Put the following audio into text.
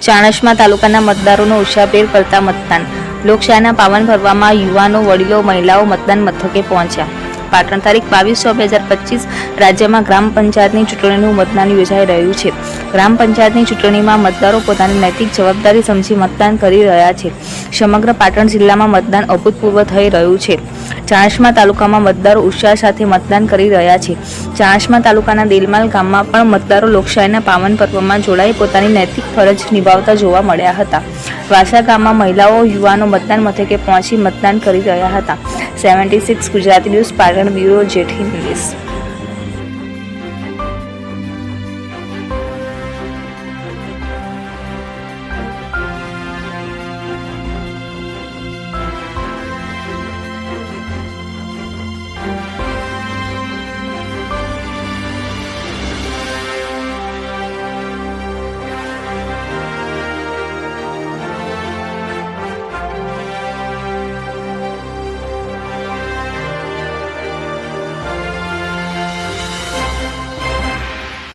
ચાણસ્મા તાલુકાના મતદારોનો ઉત્સાહભેર કરતા મતદાન. લોકશાહીના પાવન ભરવામાં યુવાનો, વડીલો, મહિલાઓ મતદાન મથકે પહોંચ્યા. પાટણ તારીખ બાવીસ છ બે હજાર પચીસ રાજ્યમાં ગ્રામ પંચાયતની ચૂંટણીનું મતદાન યોજાઈ રહ્યું છે. ગ્રામ પંચાયતની ચૂંટણીમાં મતદારો પોતાની નૈતિક જવાબદારી સમજી મતદાન કરી રહ્યા છે. સમગ્ર પાટણ જિલ્લામાં મતદાન અભૂતપૂર્વ થઈ રહ્યું છે. ચાણસ્મા તાલુકામાં મતદારો ઉત્સાહ સાથે મતદાન કરી રહ્યા છે. ચાણસ્મા તાલુકાના દેલમાલ ગામમાં પણ મતદારો લોકશાહીના પાવન પર્વમાં જોડાઈ પોતાની નૈતિક ફરજ નિભાવતા જોવા મળ્યા હતા. વાસા ગામમાં મહિલાઓ, યુવાનો મતદાન મથકે પહોંચી મતદાન કરી રહ્યા હતા. Seventy six Gujarati news Patan bureau Jethi news.